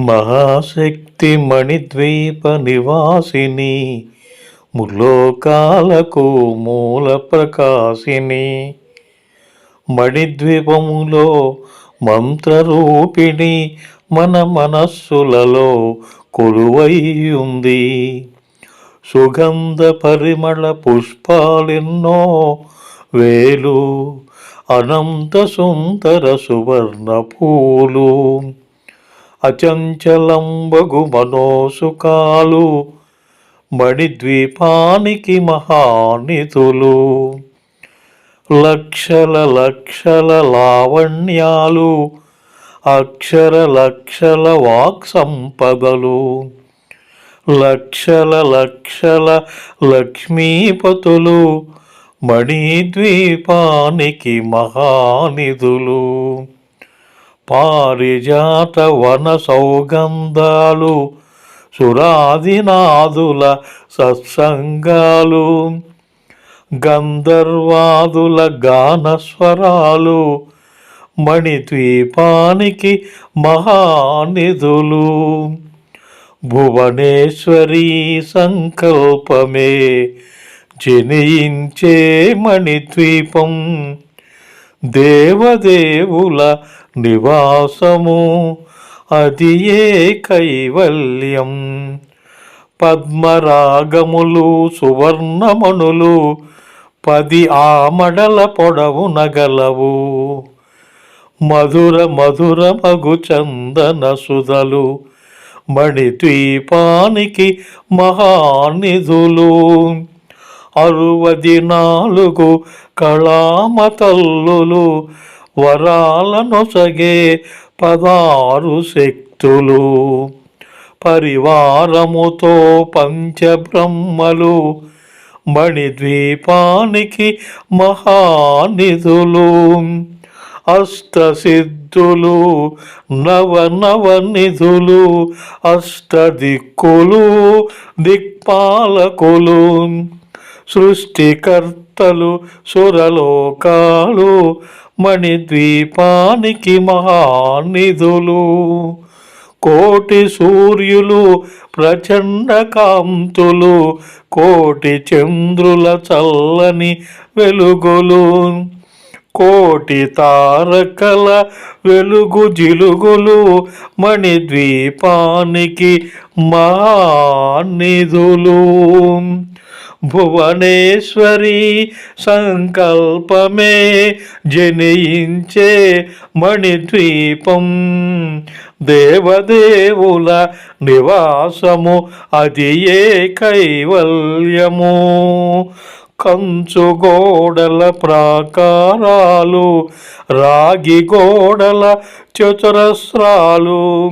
మహాశక్తి మణిద్వీప నివాసిని ముల్లోకాలకు మూల ప్రకాశిని మణిద్వీపములో మంత్రరూపిణి మన మనస్సులలో కొలువై ఉంది సుగంధ పరిమళ పుష్పాలెన్నో వేలు అనంత సుందర సువర్ణ పూలు అచంచలంబగు మనోసుకాలు మణిద్వీపానికి మహానిధులు. లక్షల లక్షల లావణ్యాలు అక్షర లక్షల వాక్ సంపదలు లక్షల లక్షల లక్ష్మీపతులు మణిద్వీపానికి మహానిధులు. పారిజాత వన సౌగంధాలు సురాదినాదుల సత్సంగాలు గంధర్వాదుల గానస్వరాలు మణిద్వీపానికి మహానిధులు. భువనేశ్వరీ సంకల్పమే జనించే మణిద్వీపం దేవదేవుల నివాసము. అది ఏ కైవల్యం? పద్మరాగములు సువర్ణమణులు పది ఆమడల పొడవు నగలవు. మధుర మధుర మగు చందన సుధలు మణిద్వీపానికి మహానిధులు. అరువది నాలుగు కళామతల్లులు వరాలను సగే పదారు శక్తులు. పరివారముతో పంచబ్రహ్మలు మణిద్వీపానికి మహానిధులు అష్టసిద్ధులు నవ నవ నిధులు అష్టదిక్కులు దిక్పాలకులు సృష్టికర్తలు సురలోకాలు మణిద్వీపానికి మహానిధులు కోటి సూర్యులు ప్రచండ కాంతులు కోటి చంద్రుల చల్లని వెలుగులు కోటి తారకల వెలుగు జిలుగులు మణిద్వీపానికి మహానిధులు. భువనేశ్వరి సంకల్పమే జనించే మణిద్వీపం. దేవదేవుల నివాసము అది ఏ కైవల్యము? కంచు గోడల ప్రాకారాలు రాగి గోడల చతురస్రాలు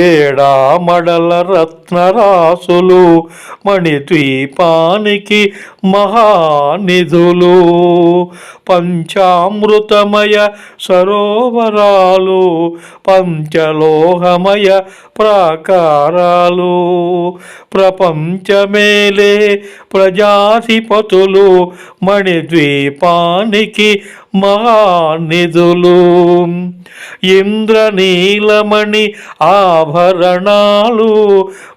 ఏడామడల రత్నరాసులు మణిద్వీపానికి మహానిధులు పంచామృతమయ సరోవరాలు పంచలోహమయ ప్రాకారాలు ప్రపంచమేలే ప్రజాధిపతులు మణిద్వీపానికి మహానిధులు ఇంద్రనీలమణి ఆభరణాలు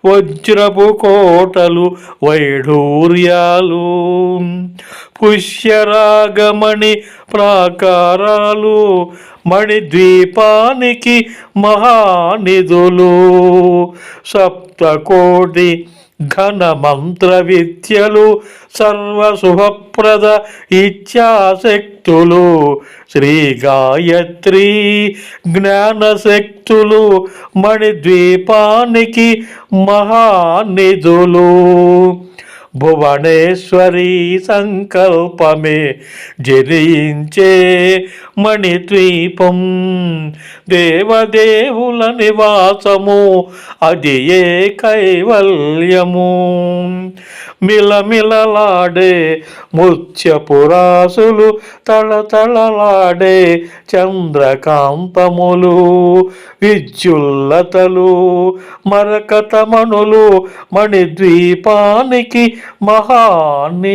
వజ్రపు కోటలు వైఢూర్యాలు. పుష్యరాగమణి ప్రాకారాలు మణిద్వీపానికి మహానిధులు. సప్తకోటి ఘన మంత్ర విద్యలు సర్వశుభప్రద ఇచ్ఛాశక్తులు. శ్రీ గాయత్రి జ్ఞానశక్తులు మణిద్వీపానికి మహానిధులు. భువనేశ్వరి సంకల్పమే జరించే మణిద్వీపం. దేవదేవుల నివాసము అది ఏ కైవల్యము మిలమిలలాడే ముత్యపురాసులు తళతళలాడే చంద్రకాంతములు విద్యుల్లతలు మరకతమణులు మణిద్వీపానికి మహానిధులు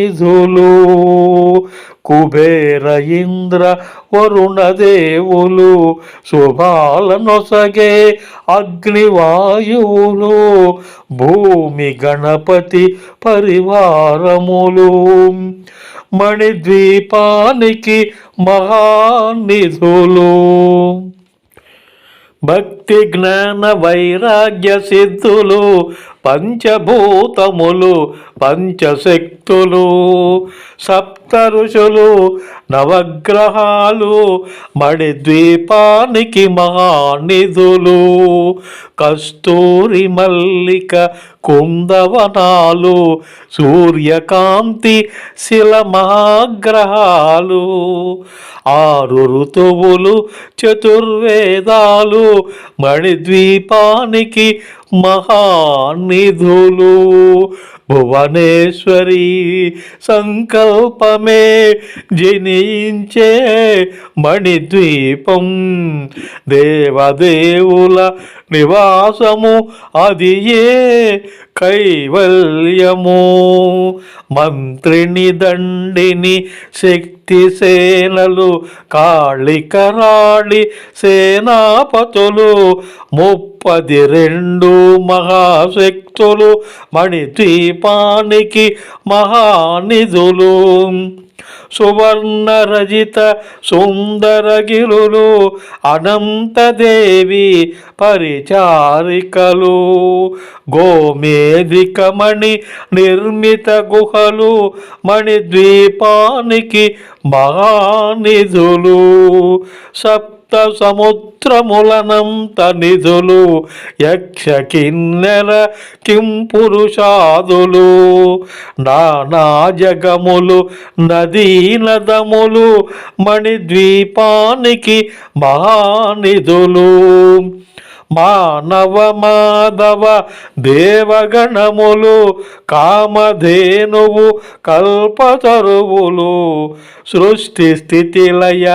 కుబేర ఇంద్ర వరుణ దేవులు శుభాలనొసగే అగ్నివాయువులు భూమి గణపతి పరివారములు. మణిద్వీపానికి మహానిధులు. భక్తి జ్ఞాన వైరాగ్య సిద్ధులు పంచభూతములు పంచశక్తులు సప్త ఋషులు నవగ్రహాలు మణిద్వీపానికి మహానిధులు కస్తూరి మల్లిక కుందవనాలు సూర్యకాంతి శిల మహాగ్రహాలు ఆరు ఋతువులు చతుర్వేదాలు మణిద్వీపానికి మహానిధులు. భువనేశ్వరి సంకల్పమే జనించే మణిద్వీపం. దేవదేవుల నివాసము అది ఏ కైవల్యము? మంత్రిని దండిని శక్తి సేనలు కాళికరాళి సేనాపతులు ముప్పది రెండు మహాశక్తులు మణిద్వీపానికి మహానిధులు. సువర్ణ రజిత సుందరగిరులు అనంతదేవి పరిచారికలు. గోమేధికమణి నిర్మిత గుహలు మణిద్వీపానికి మహానిధులు సప్త సముద్రములనంత నిధులు యక్ష కిన్నెర కిం పురుషాదులు నానా జగములు నదీ నదములు మణిద్వీపానికి మహానిధులు. మానవ మాధవ దేవగణములు కామధేనువు కల్పతరువులు సృష్టి స్థితి లయ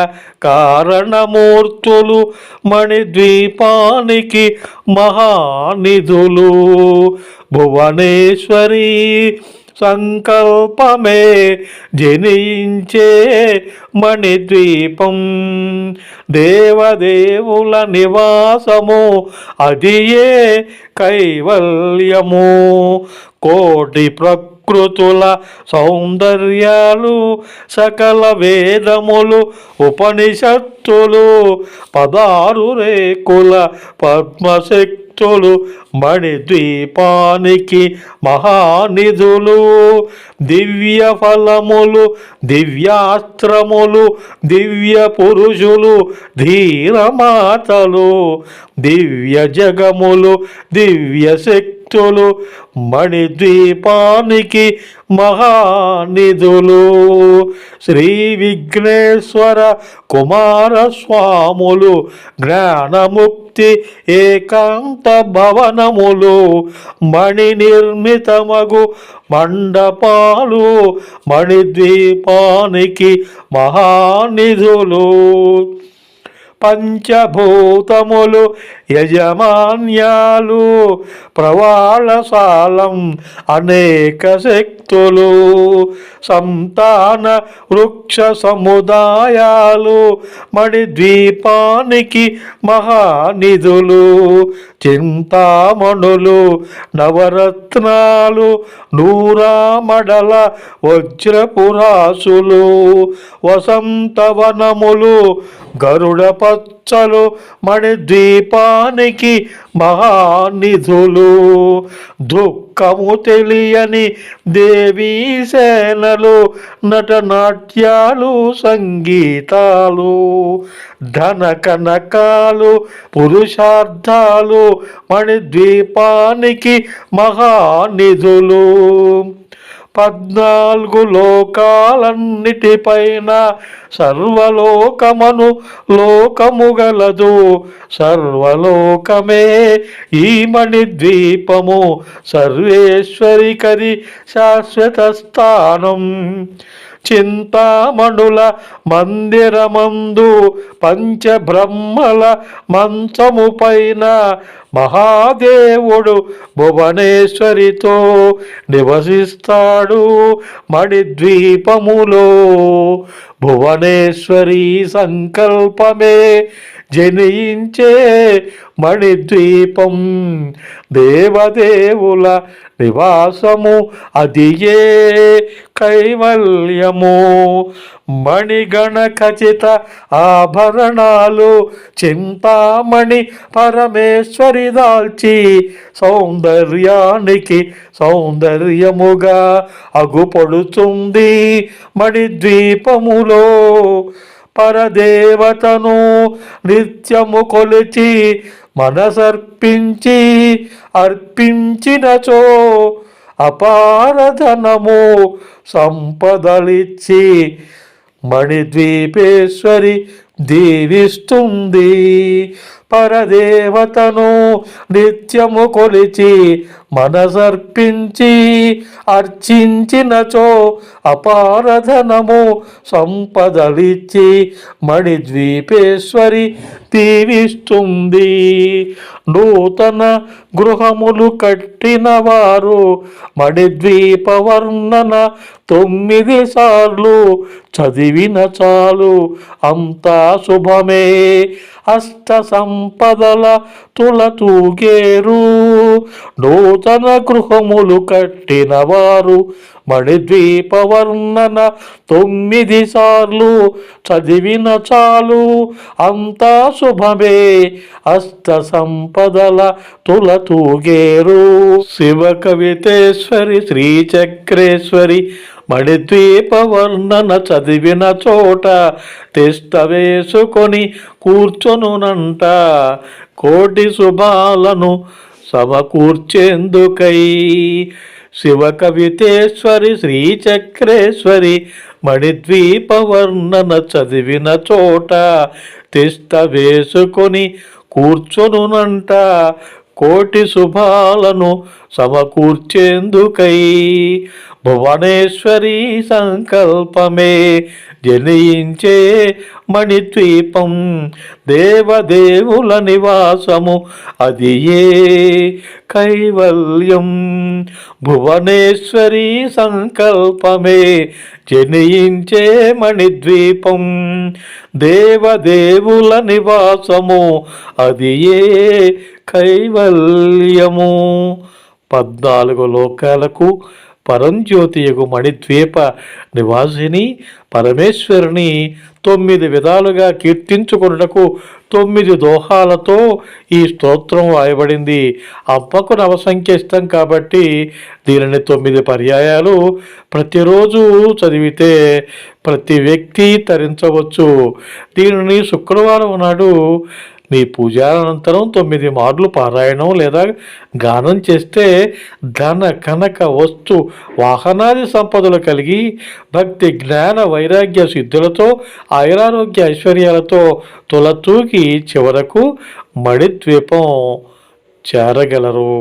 కారణమూర్తులు మణిద్వీపానికి మహానిధులు భువనేశ్వరి సంకల్పమే జనించే మణిద్వీపం. దేవదేవుల నివాసము అదియే కైవల్యము? కోటి ప్రకృతుల సౌందర్యాలు సకల వేదములు ఉపనిషత్తులు పదారు రేకుల పద్మశక్తి భక్తులు మణిద్వీపానికి మహానిధులు దివ్య ఫలములు దివ్యాస్త్రములు దివ్య పురుషులు ధీరమాతలు దివ్య జగములు దివ్య శక్తులు మణిద్వీపానికి మహానిధులు. శ్రీ విఘ్నేశ్వర కుమారస్వాములు జ్ఞానముక్తి ఏకాంత భవనములు మణి నిర్మితమగు మండపాలు మణిద్వీపానికి మహానిధులు. పంచభూతములు యజమాన్యాలు ప్రవాళసాలం అనేక శక్తులు సంతాన వృక్ష సముదాయాలు మడి ద్వీపానికి మహానిధులు చింతామణులు నవరత్నాలు నూరామడల వజ్రపురాసులు వసంతవనములు గరుడ పచ్చలు దుఃఖానికి మహానిధులు. దుఃఖము తెలియని దేవీ సేనలు నటనాట్యాలు సంగీతాలు ధన కనకాలు పురుషార్థాలు మణిద్వీపానికి మహానిధులు. పద్నాలుగు లోకాలన్నిటిపైన సర్వలోకమను లోకముగలదు సర్వలోకమే ఈ మణిద్వీపము సర్వేశ్వరికరి శాశ్వత స్థానం. చింతామణుల మందిరమందు పంచబ్రహ్మల మంచము పైన మహాదేవుడు భువనేశ్వరితో నివసిస్తాడు మణిద్వీపములో. భువనేశ్వరి సంకల్పమే జనించే మణిద్వీపం దేవదేవుల నివాసము అదియే కైవల్యము? మణిగణ ఖచిత ఆభరణాలు చింతామణి పరమేశ్వరి దాల్చి సౌందర్యానికి సౌందర్యముగా అగుపడుతుంది మణిద్వీపములో. పరదేవతను నిత్యము కొలిచి మనసర్పించి అర్పించినచో అపారధనము సంపదలిచ్చి మణిద్వీపేశ్వరి దీవిస్తుంది. పరదేవతను నిత్యము కొలిచి మనసర్పించి అర్చించినచో అపారధనము సంపదలిచ్చి మణిద్వీపేశ్వరి తీవిస్తుంది నూతన గృహములు కట్టిన వారు మణిద్వీప వర్ణన తొమ్మిది సార్లు చదివిన చాలు. అంతా శుభమే. అష్ట సంపదల తులతూగేరు. నూతన గృహములు కట్టినవారు మణిద్వీప వర్ణన తొమ్మిది సార్లు చదివిన చాలు. అంతా శుభమే. అష్ట సంపదల తులతూగేరు. శివ కవితేశ్వరి శ్రీచక్రేశ్వరి మణిద్వీప వర్ణన చదివిన చోట తిష్ట వేసుకొని కూర్చొనునంట. కోటి శుభాలను సమకూర్చేందుకై శివ కవితేశ్వరి శ్రీచక్రేశ్వరి మణిద్వీప వర్ణన చదివిన చోట తిష్ట వేసుకొని కూర్చొనునంట. కోటి శుభాలను సమకూర్చేందుకై భువనేశ్వరి సంకల్పమే జనించే మణిద్వీపం దేవదేవుల నివాసము అది ఏ కైవల్యం? భువనేశ్వరి సంకల్పమే జనించే మణిద్వీపం దేవదేవుల నివాసము అది ఏ కైవల్యము. పద్నాలుగు లోకాలకు పరంజ్యోతియగు మణిద్వీప నివాసిని పరమేశ్వరుని తొమ్మిది విధాలుగా కీర్తించుకున్నకు తొమ్మిది దోహాలతో ఈ స్తోత్రం వాయబడింది అమ్మకు నవసంఖ్య ఇష్టం కాబట్టి దీనిని తొమ్మిది పర్యాయాలు ప్రతిరోజు చదివితే ప్రతి వ్యక్తి తరించవచ్చు. దీనిని శుక్రవారం నాడు మీ పూజానంతరం తొమ్మిది మార్లు పారాయణం లేదా గానం చేస్తే ధన కనక వస్తు వాహనాది సంపదలు కలిగి భక్తి జ్ఞాన వైరాగ్య సిద్ధులతో ఐరారోగ్య ఐశ్వర్యాలతో తులతూకి చివరకు మడిద్వీపం చేరగలరు.